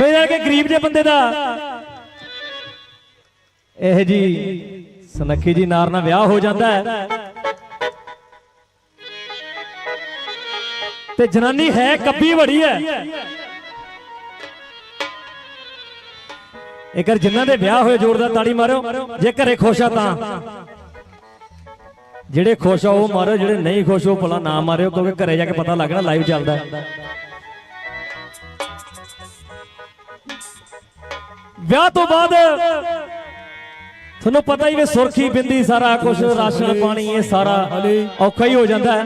ਮੇਰੇ ਵਰਗੇ ਗਰੀਬ ਜਿਹੇ ਬੰਦੇ ਦਾ? ਇਹ ਜੀ, ਸੁਨੱਖੀ ਜੀ ਨਾਰ ਨਾਲ ਵਿਆਹ ਹੋ ਜਾਂਦਾ ਹੈ। ਤੇ ਜਨਾਨੀ ਹੈ, ਕੱਬੀ ਬੜੀ ਹੈ। ਇੱਕ ਜਿਨ੍ਹਾਂ ਦੇ ਵਿਆਹ ਹੋਏ ਜ਼ੋਰਦਾਰ ਤਾੜੀ ਮਾਰਿਓ ਜੇ ਘਰੇ ਖੁਸ਼ ਆ ਤਾਂ। ਜਿਹੜੇ ਖੁਸ਼ ਆ ਉਹ ਮਾਰੋ, ਜਿਹੜੇ ਨਹੀਂ ਖੁਸ਼ ਉਹ ਭਲਾ ਨਾ ਮਾਰਿਓ, ਕਿਉਂਕਿ ਘਰੇ ਜਾ ਕੇ ਪਤਾ ਲੱਗਣਾ ਲਾਈਵ ਚੱਲਦਾ ਹੈ। ਵਿਆਹ ਤੋਂ ਬਾਅਦ ਤੁਹਾਨੂੰ ਪਤਾ ਹੀ ਵੀ ਸੁਰਖੀ ਬਿੰਦੀ ਸਾਰਾ ਕੁਝ ਰਾਸ਼ਨ, ਪਾਣੀ, ਇਹ ਸਾਰਾ ਔਖਾ ਹੀ ਹੋ ਜਾਂਦਾ ਹੈ।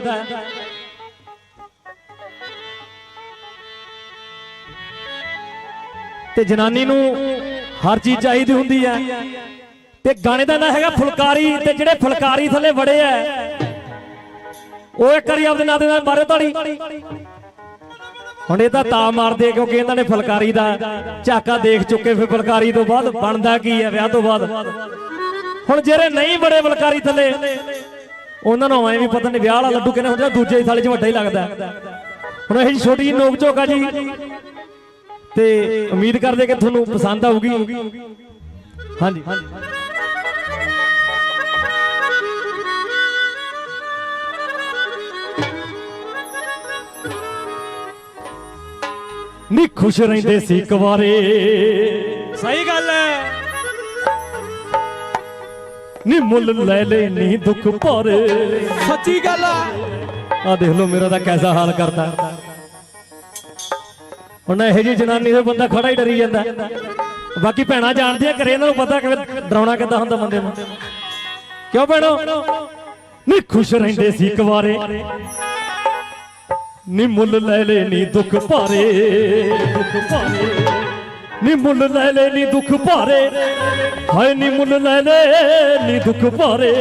ਤੇ ਜਨਾਨੀ ਨੂੰ ਹਰ ਚੀਜ਼ ਚਾਹੀਦੀ ਹੁੰਦੀ ਹੈ। ਤੇ ਗਾਣੇ ਦਾ ਨਾਂ ਹੈਗਾ ਫੁਲਕਾਰੀ, ਤੇ ਜਿਹੜੇ ਫੁਲਕਾਰੀ ਥੱਲੇ ਵੜੇ ਐ ਉਹ ਇੱਕ ਵਾਰੀ ਆਪਦੇ ਨਾਂ ਦੇ ਨਾਲ ਮਾਰੇ ਤਾੜੀ। ਹੁਣ ਇਹ ਤਾਂ ਤਾਂ ਮਾਰਦੇ ਕਿਉਂਕਿ ਇਹਨਾਂ ਨੇ ਫੁਲਕਾਰੀ ਦਾ ਝਾਕਾ ਦੇਖ ਚੁੱਕੇ, ਫਿਰ ਫੁਲਕਾਰੀ ਤੋਂ ਬਾਅਦ ਬਣਦਾ ਕੀ ਹੈ ਵਿਆਹ ਤੋਂ ਬਾਅਦ? ਹੁਣ ਜਿਹੜੇ ਨਹੀਂ ਬੜੇ ਫੁਲਕਾਰੀ ਥੱਲੇ, ਉਹਨਾਂ ਨੂੰ ਐਵੇਂ ਵੀ ਪਤਾ ਨਹੀਂ ਵਿਆਹ ਵਾਲਾ ਲੱਡੂ ਕਿਹਨੇ ਹੁੰਦਾ ਦੂਜੇ ਥਾਲੀ 'ਚ ਵੱਡਾ ਹੀ ਲੱਗਦਾ। ਹੁਣ ਇਹ ਛੋਟੀ ਜਿਹੀ ਨੋਕ ਝੋਕ ਆ ਜੀ, ਤੇ ਉਮੀਦ ਕਰਦੇ ਕਿ ਤੁਹਾਨੂੰ ਪਸੰਦ ਆਊਗੀ। ਹਾਂਜੀ। ਨੀ ਖੁਸ਼ ਰਹਿੰਦੇ ਸੀ ਕੁਵਾਰੇ। ਸਹੀ ਗੱਲ ਹੈ। ਨੀ ਮੁੱਲ ਲੈ ਲੈ ਨੀ ਦੁੱਖ ਭਰੇ। ਸੱਚੀ ਗੱਲ ਆ ਆ ਦੇਖ ਲਓ ਮੇਰਾ ਤਾਂ ਕੈਸਾ ਹਾਲ ਕਰਦਾ। ਹੁਣ ਇਹੋ ਜਿਹੀ ਜਨਾਨੀ ਦੇ ਬੰਦਾ ਖੜਾ ਹੀ ਡਰੀ ਜਾਂਦਾ। ਬਾਕੀ ਭੈਣਾਂ ਜਾਣਦੀਆਂ ਕਰੇ ਇਹਨਾਂ ਨੂੰ ਪਤਾ ਕਿ ਡਰਾਉਣਾ ਕਿੱਦਾਂ ਹੁੰਦਾ ਬੰਦੇ ਨੂੰ। ਕਿਉਂ ਭੈਣੋ? ਨੀ ਖੁਸ਼ ਰਹਿੰਦੇ ਸੀ ਕੁਵਾਰੇ। ਨੀ ਮੁੱਲ ਲੈ ਲੈ ਨੀ ਦੁੱਖ ਭਾਰੇ। ਦੁੱਖ ਭਾਰੇ ਨੀ ਮੁੱਲ ਲੈ ਲੈ ਨੀ ਦੁੱਖ ਭਾਰੇ। ਹਾਏ, ਨੀ ਮੁੱਲ ਲੈ ਲੈ ਨੀ ਦੁੱਖ ਭਾਰੇ।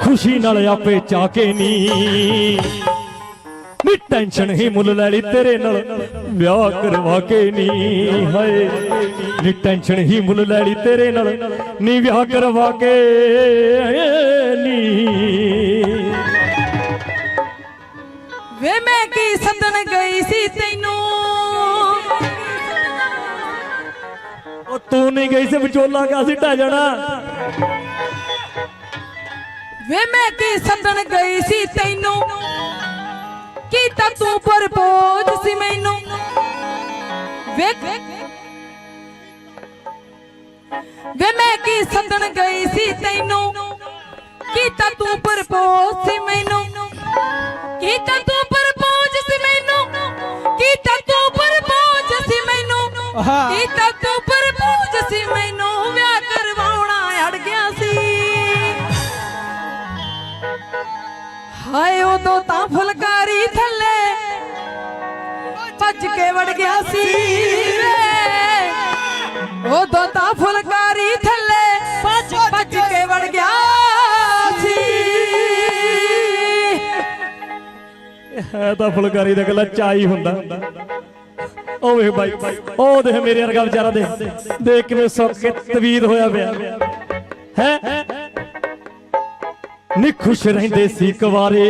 ਖੁਸ਼ੀ ਨਾਲ ਆਪੇ ਚਾ ਕੇ ਨੀ। ਨੀ ਟੈਨਸ਼ਨ ਹੀ ਮੁੱਲ ਲੈ ਲਈ ਤੇਰੇ ਨਾਲ, ਵਿਆਹ ਕਰਵਾ ਕੇ ਨੀ। ਹਾਏ, ਨੀ ਟੈਨਸ਼ਨ ਹੀ ਮੁੱਲ ਲੈ ਲਈ ਤੇਰੇ ਨਾਲ, ਨੀ ਵਿਆਹ ਕਰਵਾ ਕੇ ਨੀ। ਵੇ ਮੈਂ ਕੀ ਸੱਦਣ ਗਈ ਸੀ ਤੈਨੂੰ? ਉਹ ਤੂੰ ਨਹੀਂ ਗਈ ਸੀ ਵਿਚੋਲਾ ਕਾ ਸਿੱਟਾ ਜਾਣਾ। ਵੇ ਮੈਂ ਕੀ ਸੱਦਣ ਗਈ ਸੀ ਤੈਨੂੰ? ਕੀਤਾ ਤੂੰ ਪਰਪੋਜ ਸੀ ਮੈਨੂੰ? ਵੇ ਵੇ ਮੈਂ ਕੀ ਸੱਦਣ ਗਈ ਭੱਜ ਵੜ ਗਿਆ ਸੀ ਵੇ। ਉਦੋਂ ਫੁਲਕਾਰੀ ਥੱਲੇ ਭੱਜ ਭੱਜ ਕੇ ਵੜ ਗਿਆ ਸੀ। ਹੈ ਤਾਂ ਫੁਲਕਾਰੀ ਦਾ ਗੱਲਾਂ ਚਾਈ ਹੁੰਦਾ। ਉਹ ਵੇਖ ਬਾਈ, ਉਹ ਦੇਖ ਮੇਰੇ ਵਰਗਾ ਵਿਚਾਰਾ ਦੇ ਦੇਖ ਕਿਵੇਂ ਸੁੱਕ ਕੇ ਤਵੀਰ ਹੋਇਆ ਪਿਆ। ਹੈ? ਨੀ ਖੁਸ਼ ਰਹਿੰਦੇ ਸੀ ਕੁਵਾਰੇ।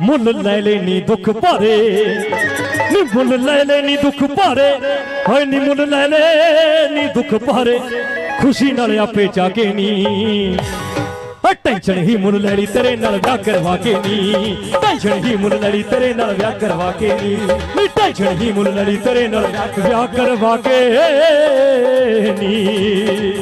ਮੁੱਲ ਲੈ ਲੈਣੀ ਦੁੱਖ ਭਾਰੇ। ਨੀ ਮੁੱਲ ਲੈ ਲੈਣੀ ਦੁੱਖ ਭਾਰੇ। ਹਾਏ ਨੀ ਮੁੱਲ ਲੈ ਲੈਣੀ ਦੁੱਖ ਭਾਰੇ। ਖੁਸ਼ੀ ਨਾਲ ਆਪੇ ਜਾ ਕੇ ਨੀ। ਓ ਟੈਨਸ਼ਨ ਹੀ ਮੁੱਲ ਲੈਣੀ ਤੇਰੇ ਨਾਲ ਵਿਆਹ ਕਰਵਾ ਕੇ ਨੀ। ਟੈਨਸ਼ਨ ਹੀ ਮੁੱਲ ਲੈਣੀ ਤੇਰੇ ਨਾਲ ਵਿਆਹ ਕਰਵਾ ਕੇ ਨੀ। ਨੀ ਟੈਨਸ਼ਨ ਹੀ ਮੁੱਲ ਲੈਣੀ ਤੇਰੇ ਨਾਲ ਵਿਆਹ ਕਰਵਾ ਕੇ ਨੀ।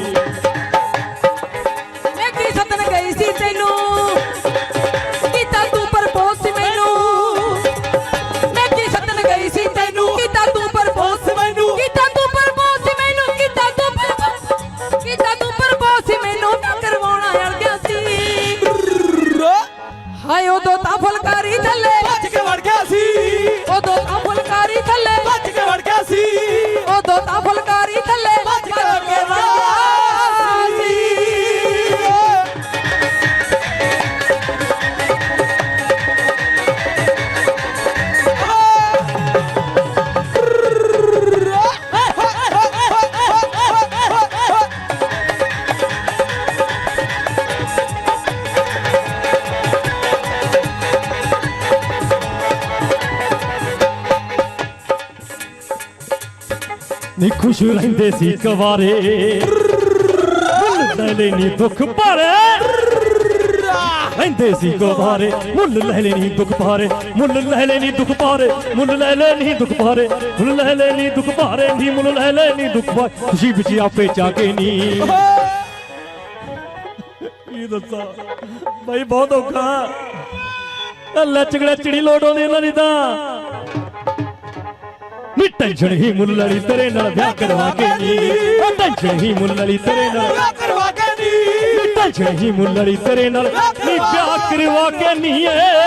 ਨੀ ਖੁਸ਼ ਰਹਿੰਦੇ ਸੀ ਕਵਾਰੇ ਮੁੱਲ ਲੈ ਲੈ ਦੁੱਖ ਭਾਰੇ ਰਹਿੰਦੇ ਸੀ ਕੁਵਾਰੇ ਮੁੱਲ ਲੈ ਲੈਣੀ ਦੁੱਖ ਭਾਰੇ ਮੁੱਲ ਲੈ ਲੈਣੀ ਦੁੱਖ ਭਾਰੇ ਮੁੱਲ ਲੈ ਲੈਣੀ ਦੁੱਖ ਭਾਰੇ ਮੁੱਲ ਲੈ ਲੈਣੀ ਦੁੱਖ ਭਾਰੇ ਨੀ ਮੁੱਲ ਲੈ ਲੈ ਦੁੱਖ ਭਾਰੇ ਖੁਸ਼ੀ ਵਿੱਚ ਆਪੇ ਜਾ ਕੇ ਨੀ ਕੀ ਦੱਸਾਂ? ਬਾਈ ਬਹੁਤ ਔਖਾ। ਇਹ ਲੱਚਗੜੇ ਚਿੜੀ ਲੋਟ ਆਉਂਦੀ ਇਹਨਾਂ ਦੀ ਤਾਂ। ਨੀ ਟੈਨਸ਼ਨ ਹੀ ਮੁੱਲ ਲੜੀ ਤੇਰੇ ਨਾਲ ਵਿਆਹ ਕਰਵਾ ਕੇ ਨੀ। ਟੈਨਸ਼ਨ ਹੀ ਮੁੱਲ ਲੜੀ ਤੇਰੇ ਨਾਲ ਵਿਆਹ ਕਰਵਾ ਕੇ ਨੀ। ਟੈਨਸ਼ਨ ਹੀ ਮੁੱਲ ਲੜੀ ਤੇਰੇ ਨਾਲ। ਨੀ ਵਿਆਹ ਕਰਵਾ ਕੇ ਨੀ ਏ।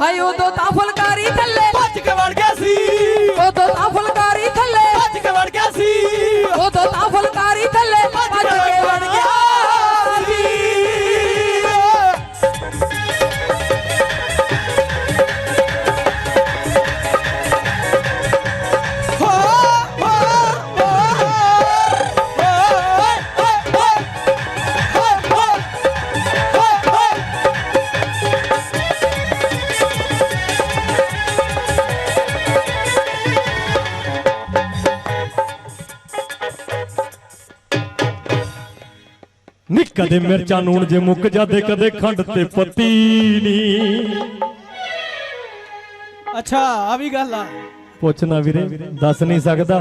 ਹਾਏ ਉਦੋਂ ਤਾਂ ਫੁਲਕਾਰੀ ਥੱਲੇ। ਭੱਜ ਕੇ ਵੜ ਗਿਆ ਸੀ। ਉਦੋਂ ਤਾਂ ਫੁਲਕਾਰੀ ਥੱਲੇ। ਭੱਜ ਕੇ ਵੜ ਗਿਆ ਸੀ। ਉਦੋਂ ਤਾਂ ਫੁਲਕਾਰੀ ਕਦੇ ਮਿਰਚਾਂ ਨੂਣ ਜੇ ਮੁੱਕ ਜਾਂਦੇ ਕਦੇ ਖੰਡ ਤੇ ਪੱਤੀ ਨੀ ਅੱਛਾ ਆ ਵੀ ਗੱਲ ਆ। ਪੁੱਛਣਾ ਵੀਰੇ ਦੱਸ ਨਹੀਂ ਸਕਦਾ।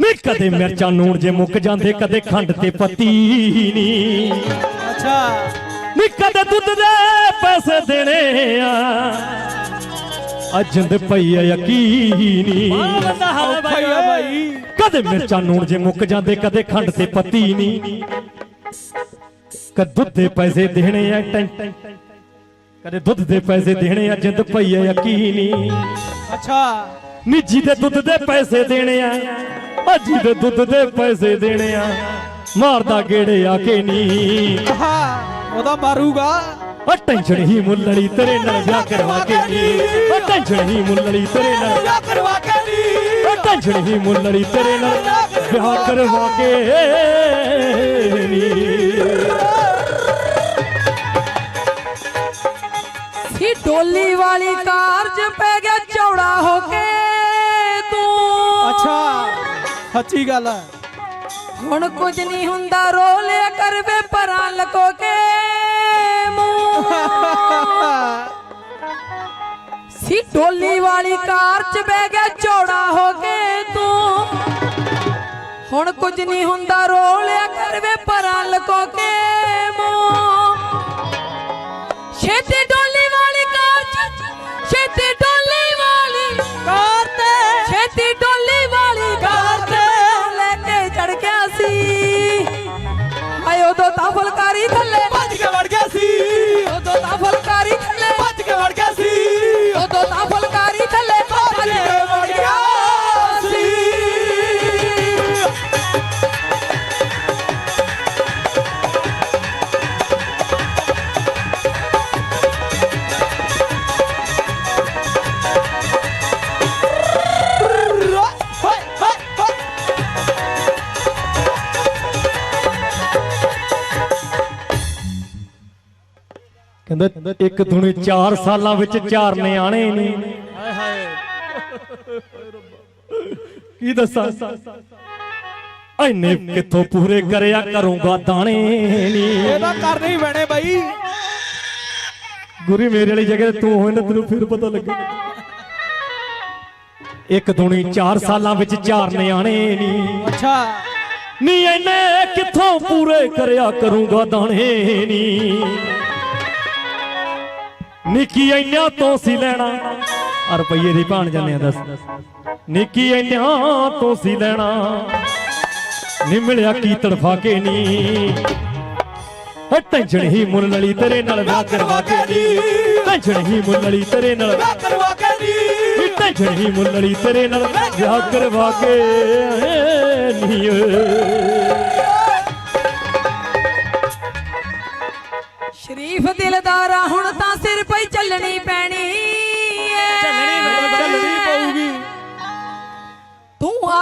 ਨੀ ਕਦੇ ਮਿਰਚਾਂ ਨੂਣ ਜੇ ਮੁੱਕ ਜਾਂਦੇ ਕਦੇ ਖੰਡ ਤੇ ਪੱਤੀ ਨੀ ਅੱਛਾ। ਨੀ ਕਦੇ ਦੁੱਧ ਦੇ ਪੈਸੇ ਦੇਣੇ ਆ। ਅਜੰਦ ਪਈ ਆ ਯਕੀਨੀ। ਕਦੇ ਮਿਰਚਾਂ ਨੂਣ ਜੇ ਮੁੱਕ ਜਾਂਦੇ ਕਦੇ ਖੰਡ ਤੇ ਪੱਤੀ ਨਹੀਂ। ਕਦੇ ਦੁੱਧ ਦੇ ਪੈਸੇ ਦੇਣੇ ਆ ਟੈਂ। ਕਦੇ ਦੁੱਧ ਦੇ ਪੈਸੇ ਦੇਣੇ ਆ ਜਿੰਦ ਪਈ ਆ ਯਕੀਨੀ। ਅੱਛਾ। ਨਿੱਜੀ ਦੇ ਦੁੱਧ ਦੇ ਪੈਸੇ ਦੇਣੇ ਆ ਅਜੀ ਦੇ ਦੁੱਧ ਦੇ ਪੈਸੇ ਦੇਣੇ ਆ ਮਾਰਦਾ ਗੇੜੇ ਆ ਕੇ ਨੀ। ਉਹਦਾ ਮਾਰੂਗਾ। ਆ ਟੈਨਸ਼ਨ ਹੀ ਮੁੱਲੜੀ ਤੇਰੇ ਨਾਲ ਵਿਆਹ ਕਰਵਾ ਕੇ ਨੀ। ਆ ਟੈਨਸ਼ਨ ਹੀ ਮੁੱਲੜੀ ਤੇਰੇ ਨਾਲ ਵਿਆਹ ਕਰਵਾ ਕੇ ਨੀ। ਉਹ ਟੈਨਸ਼ਨ ਹੀ ਮੁੱਲੜੀ ਤੇਰੇ ਨਾਲ ਵਿਆਹ ਕਰਵਾ ਕੇ ਨੀ। ਸੀ ਡੋਲੀ ਵਾਲੀ ਕਾਰ 'ਚ ਪੈ ਗਿਆ ਚੌੜਾ ਹੋ ਕੇ ਤੂੰ। ਅੱਛਾ ਸੱਚੀ ਗੱਲ ਆ। ਹੁਣ ਕੁਝ ਨਹੀਂ ਹੁੰਦਾ ਰੋ ਲਿਆ ਕਰ ਵੇ ਪਰਾਂ ਲਕੋ ਕੇ ਮੂੰਹ। ਸੀ ਡੋਲੀ ਵਾਲੀ ਕਾਰ 'ਚ ਬਹਿ ਗਿਆ ਚੌੜਾ ਹੋ ਕੇ ਤੂੰ। ਹੁਣ ਕੁਝ ਨਹੀਂ ਹੁੰਦਾ ਰੋ ਲਿਆ ਕਰ ਵੇ ਪਰਾਂ ਲਕੋ ਕੇ ਕਹਿੰਦਾ ਇੱਕ ਦੁਨੀ 4 ਸਾਲਾਂ ਵਿੱਚ ਚਾਰ ਨਿਆਣੇ ਨਹੀਂ। ਹਾਏ ਹਾਏ। ਕੀ ਦੱਸਾਂ? ਐਨੇ ਕਿੱਥੋਂ ਪੂਰੇ ਕਰਿਆ ਕਰੂੰਗਾ ਦਾਣੇ ਨਹੀਂ। ਇਹ ਤਾਂ ਕਰਨੇ ਹੀ ਪੈਣੇ ਬਾਈ। ਗੁਰੀ ਮੇਰੇ ਵਾਲੀ ਜਗ੍ਹਾ ਤੇ ਹੋਏ ਨਾ ਤੈਨੂੰ ਫਿਰ ਪਤਾ ਲੱਗੇ। ਇੱਕ ਦੁਨੀ 4 ਸਾਲਾਂ ਵਿੱਚ ਚਾਰ ਨਿਆਣੇ ਨਹੀਂ। ਅੱਛਾ। ਨੀ ਐਨੇ ਕਿੱਥੋਂ ਪੂਰੇ ਕਰਿਆ ਕਰੂੰਗਾ ਦਾਣੇ ਨੀ ਨਿੱਕੀ ਐਨਿਆਂ ਤੋਂ ਸੀ ਲੈਣਾ। ਆ ਰੁਪਈਏ ਦੀ ਭਾਣ ਜਾਂਦੇ ਆ, ਦੱਸ। ਨਿੱਕੀ ਐਨਿਆਂ ਤੋਂ ਸੀ ਲੈਣਾ। ਨੀ ਮਿਲਿਆ ਕੀ ਤੜਫਾ ਕੇ ਨੀ ਟੈਨਸ਼ਨ ਹੀ ਮੁੱਲ ਲੜੀ ਤੇਰੇ ਨਾਲ ਵਿਆਹ ਕਰਵਾ ਕੇ ਨੀ। ਟੈਨਸ਼ਨ ਹੀ ਮੁੱਲ ਲੜੀ ਤੇਰੇ ਨਾਲ ਵਿਆਹ ਕਰਵਾ ਕੇ ਨੀ ਟੈਨਸ਼ਨ ਹੀ ਮੁੱਲ ਲੜੀ ਤੇਰੇ ਨਾਲ ਵਿਆਹ ਕਰਵਾ ਕੇ ਨੀ।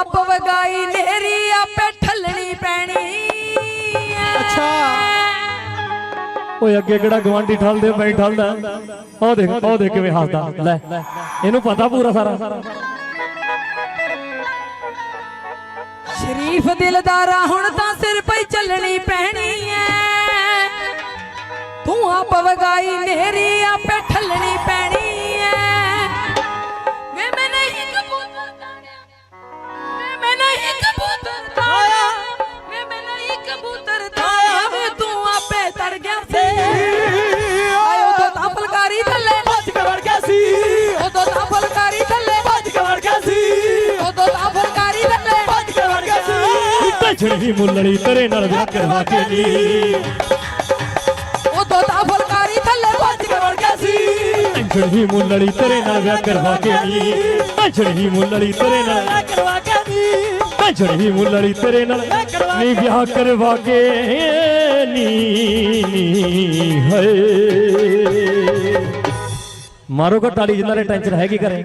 ਆਪ ਵਗਾਈ ਨੇਰੀ ਆਪੇ ਠੱਲਣੀ ਪੈਣੀ ਅੱਛਾ। ਓਏ ਅੱਗੇ ਕਿਹੜਾ ਗਵਾਂਢੀ ਠਲਦੇ ਮੈਂ ਠਲਦਾ? ਉਹ ਦੇਖ ਉਹ ਦੇਖ ਕਿਵੇਂ ਹੱਸਦਾ। ਲੈ ਇਹਨੂੰ ਪਤਾ ਪੂਰਾ ਸਾਰਾ। ਸ਼ਰੀਫ ਦਿਲਦਾਰਾ ਹੁਣ ਤਾਂ ਸਿਰ ਪਈ ਚੱਲਣੀ ਪੈਣੀ ਐ। ਤੂੰ ਆਪ ਵਗਾਈ ਨੇਰੀ ਆਪੇ ਠੱਲਣੀ ਪੈਣੀ ਵੇ ਮੈਂ ਨਹੀਂ ਕਬੂਤਰ ਤਾੜਿਆ ਵੇ ਮੈਂ ਨਹੀਂ ਕਬੂਤਰ ਤਾੜਿਆ ਵੇ ਤੂੰ ਆਪੇ ਤੜ ਗਿਆ ਸੀ। ਆਇਓ ਤਾਂ ਤਾਂ ਫਲਕਾਰੀ ਥੱਲੇ। ਭੱਜ ਕੇ ਵੜ ਗਿਆ ਸੀ। ਉਦੋਂ ਤਾਂ ਫਲਕਾਰੀ ਥੱਲੇ। ਭੱਜ ਕੇ ਵੜ ਗਿਆ ਸੀ। ਉਦੋਂ ਤਾਂ ਫਲਕਾਰੀ ਥੱਲੇ। ਭੱਜ ਕੇ ਵੜ ਗਿਆ ਸੀ। ਟੈਂਸ਼ਨ ਹੀ ਮੁੱਲੜੀ ਤੇਰੇ ਨਾਲ ਵਿਆਹ ਕਰਵਾ ਕੇ ਨੀ ਉਦੋਂ ਤਾਂ ਫਲਕਾਰੀ ਥੱਲੇ। ਭੱਜ ਕੇ ਵੜ ਗਿਆ ਸੀ। ਹੀ ਮੁੱਲੜੀ ਤੇਰੇ ਨਾਲ ਵਿਆਹ ਕਰਵਾ ਕੇ ਨੀ ਹੀ ਮੁੱਲੜੀ ਤੇਰੇ ਨਾਲ ਮੈਂ ਕਰਵਾ ਦੀ ਟੈਂਸ਼ਨ ਹੀ ਮੁੱਲੜੀ ਤੇਰੇ ਨਾਲ। ਨੀ ਵਿਆਹ ਕਰਵਾ ਕੇ ਨੀ ਨੀ ਹਏ। ਮਾਰੋ ਕੋ ਤਾਲੀ ਜਿੰਨਾ ਨੇ ਟੈਨਸ਼ਨ ਹੈਗੀ ਕਰੇ